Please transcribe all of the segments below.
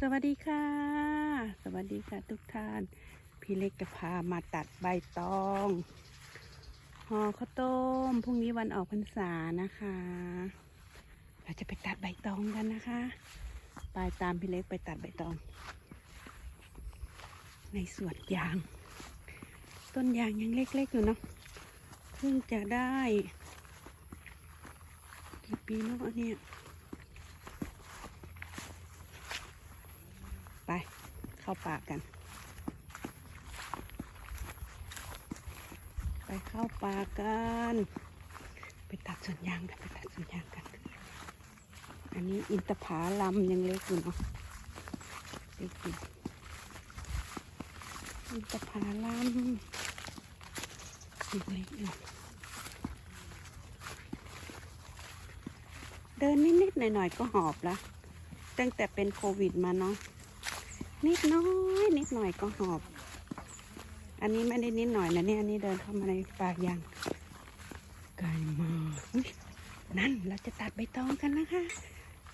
สวัสดีค่ะ สวัสดีค่ะทุกท่าน พี่เล็กจะพามาตัดใบตองห่อข้าวต้มพรุ่งนี้วันออกพรรษานะคะ เราจะไปตัดใบตองกันนะคะไปตามพี่เล็กไปตัดใบตอง ในสวนยาง ต้นยางยังเล็กๆอยู่เนาะเพิ่งจะได้ กี่ปีแล้ววะเนี่ย ไป เข้า ป่ากัน ไปเข้าป่ากัน ไปตัดสวนยางกันไปตัดสวนยางกัน อันนี้อินทผาลัมยังเล็กอยู่เนาะเล็กอยู่อินทผาลัมยังเล็กอยู่เดินนิดๆหน่อยๆก็หอบละตั้งแต่เป็นโควิดมาเนาะ นิดน้อยนิดหน่อยก็หอบ อันนี้ไม่ได้นิดหน่อยนะเนี่ยอันนี้เดินเข้ามาในป่ายางไกลมากอุ๊ยนั่นเราจะตัดใบตองกันนะคะ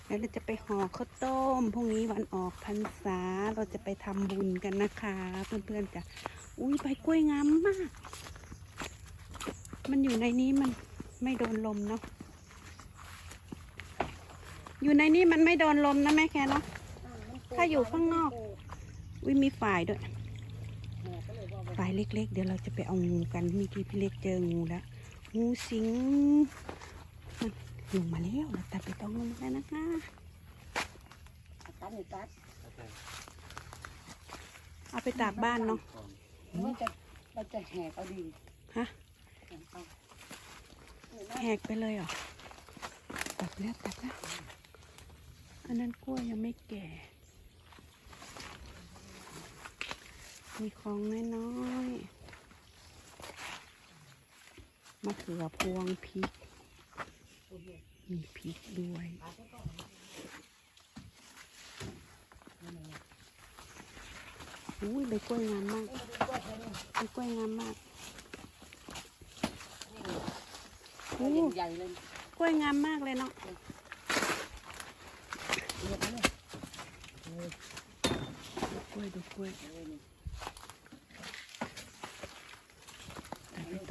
แล้วเราจะไปห่อข้าวต้มพรุ่งนี้วันออกพรรษาเราจะไปทำบุญกันนะคะ เพื่อนๆจะอุ้ยใบกล้วยงามมาก มันอยู่ในนี้มันไม่โดนลมเนาะอยู่ในนี้มันไม่โดนลมนะแม่แค่เนาะถ้าอยู่ข้างนอก วิมีฝ่ายด้วยฝ่ายเล็ก ๆ เดี๋ยวเราจะไปเอางูกันเมื่อกี้พี่เล็กเจองูแล้วงูสิงมันลงมาแล้วเราตัดไปต้องลงมาแล้วนะคะตัดหนึ่งตัดเอาไปตากบ้านเนาะมันจะมันจะแหกเอาดีฮะแหกเอาแหกไปเลยเหรอตัดแล้วตัดแล้วอันนั้นกล้วยยังไม่แก่ มีของน้อยๆมะเขือพวงพริก มีพริกด้วย อุ้ยใบกล้วยงามมากใบกล้วยงามมากตัวใหญ่ๆเลยกล้วยงามมากเลยเนาะเรียบเลยดูกล้วยดูกล้วย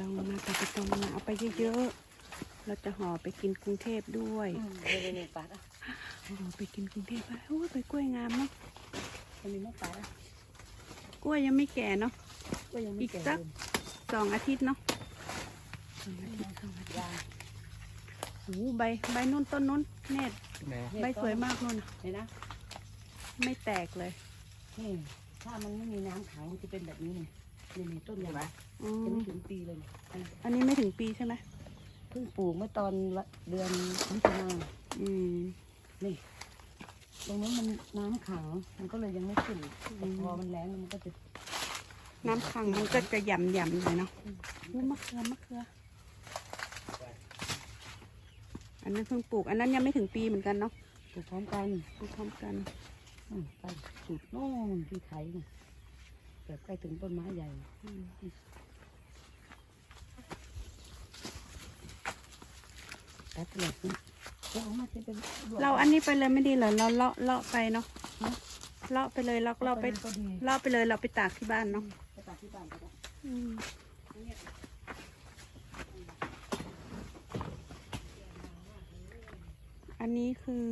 ตัดไปตองมาตัดไปตองมาเอาไปเยอะๆ เราจะห่อไปกินกรุงเทพด้วยเรียบเลยปัดอะห่อไปกินกรุงเทพไปโอ้ยใบกล้วยงามเนาะมันมีไม่ปัดอะกล้วยยังไม่แก่เนาะก็ยังไม่อีกแก่สักสองอาทิตย์เนาะสองอาทิตย์สองอาทิตย์ยางโอ้โหใบใบนุ่นต้นนุ่นเน็ตใบสวยมากนุ่นน่ะเห็นนะ ไม่แตกเลยนี่ถ้ามันไม่มีน้ำขังมันจะเป็นแบบนี้เลย นี่มีต้นใหญ่อืจะมไม่ถึงปีเลยอันนี้อันนี้ไม่ถึงปีใช่ไหมเพิ่งปลูกเมื่อตอนเดือนมิถุนาอืม นี่ ตรงนี้มันน้ำขัง มันก็เลยยังไม่ขึ้นพอมันแรงมันก็จะน้ำขังมันก็จะหย่ำหย่ำๆเลยเนาะอู้มะเขือมะเขือ อันนั้นเพิ่งปลูก อันนั้นยังไม่ถึงปีเหมือนกันเนาะปลูกพร้อมกันปลูกพร้อมกัน อืมไปสุดโน่นที่ไทยนี่ เกิดใกล้ถึงต้นไม้ใหญ่ตัดเลยเราอามาจะเป็นเราอันนี้ไปเลยไม่ดีเหรอเราเลาะเลาะไปเนาะเลาะไปเลยเลาะเลาะไปเลาะไปเลยเราไปตากที่บ้านเนาะไปตัดที่บ้านก็ได้อืมอันนี้คือ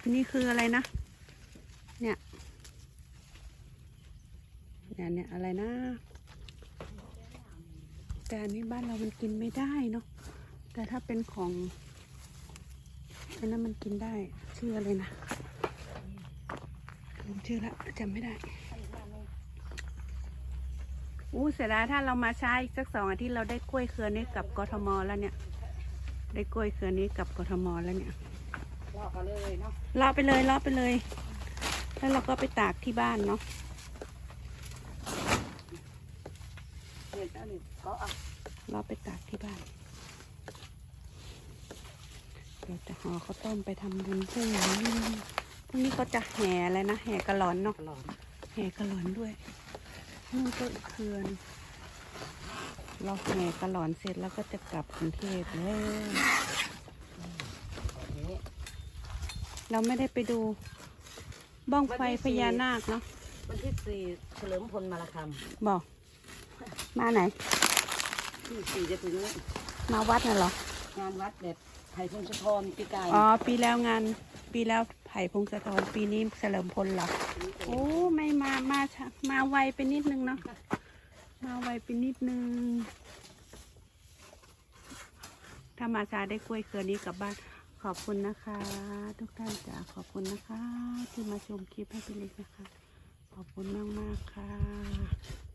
อันนี้คืออะไรนะ เนี่ย เนี่ยเนี่ยอะไรนะ แต่อันนี้บ้านเรามันกินไม่ได้เนาะแต่ถ้าเป็นของอันนั้นมันกินได้ชื่ออะไรนะลืมชื่อละจำไม่ได้อู้เสียดายถ้าเรามาใช้าอีกสักสองอาทิตย์เราได้กล้วยเครือนี้กับกทมแล้วเนี่ย ได้กล้วยเครือนี้กับกทมแล้วเนี่ยลอกกันเลยเนาะเลาะไปเลยเลาะไปเลย แล้วเราก็ไปตากที่บ้านเนาะ นี่ยเจ้านี่ก็เอาเราไปตากที่บ้านเราจะห่อข้าวต้มไปทำบุญพรุ่งนี้พรุ่งนี้ก็จะแห่อะไรนะแห่กระหลอนเนาะตลอดแห่กระหลอนด้วยนู่นก็อีกเคือนเราแห่กระหลอนเสร็จแล้วก็จะกลับกรุงเทพแล้วนี่เราไม่ได้ไปดูบ้องไฟพญานาคเนาะวันที่สี่เฉลิมพลมาราคบอก มาไหนำที่สี่จะถึงนี้มาวัดน่ะเหรองานวัดแบบไผ่พงศธรปีกายอ๋อปีแล้วงาน ปีแล้วไผ่พงศธรปีนี้เฉลิมพลเหรอโอ้ไม่มามาช้ามาไวไปนิดนึงเนาะมาไวไปนิดนึงถ้ามาช้าได้กล้วยเครือนี้กลับบ้านขอบคุณนะคะ ทุกท่านจ้ะขอบคุณนะคะ ที่มาชมคลิปให้พี่เล็กนะคะ ขอบคุณมากมากๆค่ะค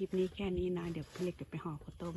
ลิปนี้แค่นี้นะ เดี๋ยวพี่เล็กจะไปห่อข้าวต้ม